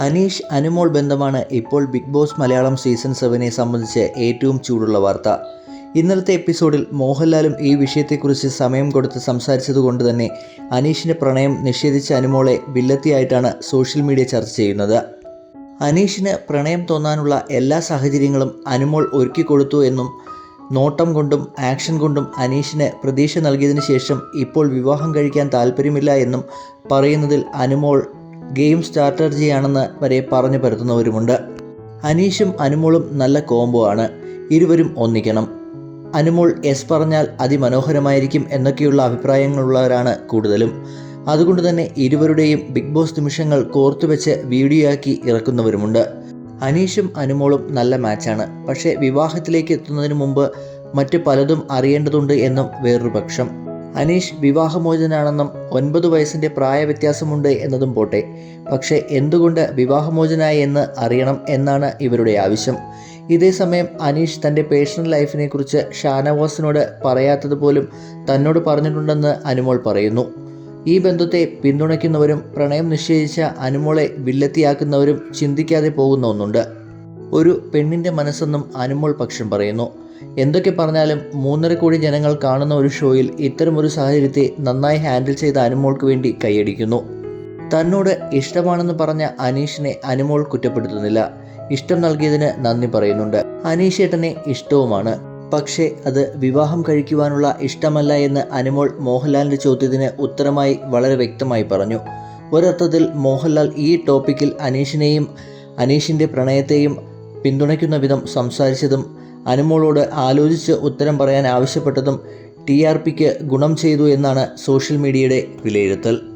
അനീഷ് അനുമോൾ ബന്ധമാണ് ഇപ്പോൾ big boss Malayalam season സെവനെ സംബന്ധിച്ച് ഏറ്റവും ചൂടുള്ള വാർത്ത. ഇന്നലത്തെ എപ്പിസോഡിൽ മോഹൻലാലും ഈ വിഷയത്തെക്കുറിച്ച് സമയം കൊടുത്ത് സംസാരിച്ചതുകൊണ്ട് തന്നെ അനീഷിന്റെ പ്രണയം നിഷേധിച്ച അനുമോളെ വില്ലത്തിയായിട്ടാണ് സോഷ്യൽ മീഡിയ ചർച്ച ചെയ്യുന്നത്. അനീഷിന് പ്രണയം തോന്നാനുള്ള എല്ലാ സാഹചര്യങ്ങളും അനുമോൾ ഒരുക്കി കൊടുത്തു എന്നും നോട്ടം കൊണ്ടും ആക്ഷൻ കൊണ്ടും അനീഷിന് പ്രതീക്ഷ നൽകിയതിനു ശേഷം ഇപ്പോൾ വിവാഹം കഴിക്കാൻ താല്പര്യമില്ല എന്നും പറയുന്നതിൽ അനുമോൾ ഗെയിം സ്ട്രാറ്റജിയാണെന്ന് വരെ പറഞ്ഞു പരത്തുന്നവരുമുണ്ട്. അനീഷും അനുമോളും നല്ല കോംബോ ആണ്. ഇരുവരും ഒന്നിക്കണം. അനുമോൾ എസ് പറഞ്ഞാൽ അതിമനോഹരമായിരിക്കും എന്നൊക്കെയുള്ള അഭിപ്രായങ്ങളുള്ളവരാണ് കൂടുതലും. അതുകൊണ്ട് തന്നെ ഇരുവരുടെയും ബിഗ് ബോസ് നിമിഷങ്ങൾ കോർത്തുവെച്ച് വീഡിയോ ആക്കി ഇറക്കുന്നവരുമുണ്ട്. അനീഷും അനുമോളും നല്ല മാച്ചാണ്. പക്ഷേ വിവാഹത്തിലേക്ക് എത്തുന്നതിന് മുമ്പ് മറ്റ് പലതും അറിയേണ്ടതുണ്ട് എന്നും വേറൊരു പക്ഷം. അനീഷ് വിവാഹമോചനാണെന്നും ഒൻപത് വയസ്സിന്റെ പ്രായ വ്യത്യാസമുണ്ട് എന്നതും പോട്ടെ. പക്ഷേ എന്തുകൊണ്ട് വിവാഹമോചനായി എന്ന് അറിയണം എന്നാണ് ഇവരുടെ ആവശ്യം. ഇതേസമയം അനീഷ് തന്റെ പേഴ്സണൽ ലൈഫിനെക്കുറിച്ച് ഷാനവാസിനോട് പറയാത്തത് പോലും തന്നോട് പറഞ്ഞിട്ടുണ്ടെന്ന് അനുമോൾ പറയുന്നു. ഈ ബന്ധത്തെ പിന്തുണയ്ക്കുന്നവരും പ്രണയം നിശ്ചയിച്ച അനുമോളെ വില്ലത്തിയാക്കുന്നവരും ചിന്തിക്കാതെ പോകുന്ന ഒന്നുണ്ട്. ഒരു പെണ്ണിന്റെ മനസ്സെന്നും അനുമോൾ പക്ഷം പറയുന്നു. എന്തൊക്കെ പറഞ്ഞാലും മൂന്നര കോടി ജനങ്ങൾ കാണുന്ന ഒരു ഷോയിൽ ഇത്തരമൊരു സാഹചര്യത്തെ നന്നായി ഹാൻഡിൽ ചെയ്ത അനുമോൾക്ക് വേണ്ടി കൈയടിക്കുന്നു. തന്നോട് ഇഷ്ടമാണെന്ന് പറഞ്ഞ അനീഷിനെ അനുമോൾ കുറ്റപ്പെടുത്തുന്നില്ല. ഇഷ്ടം നൽകിയതിന് നന്ദി പറയുന്നുണ്ട്. അനീഷ് ഏട്ടനെ ഇഷ്ടവുമാണ്. പക്ഷേ അത് വിവാഹം കഴിക്കുവാനുള്ള ഇഷ്ടമല്ല എന്ന് അനുമോൾ മോഹൻലാലിന്റെ ചോദ്യത്തിന് ഉത്തരമായി വളരെ വ്യക്തമായി പറഞ്ഞു. ഒരർത്ഥത്തിൽ മോഹൻലാൽ ഈ ടോപ്പിക്കിൽ അനീഷിനെയും അനീഷിന്റെ പ്രണയത്തെയും പിന്തുണയ്ക്കുന്ന വിധം സംസാരിച്ചതും അനുമോളോട് ആലോചിച്ച് ഉത്തരം പറയാൻ ആവശ്യപ്പെട്ടതും ടി ആർ പിക്ക് ഗുണം ചെയ്തു എന്നാണ് സോഷ്യൽ മീഡിയയുടെ വിലയിരുത്തൽ.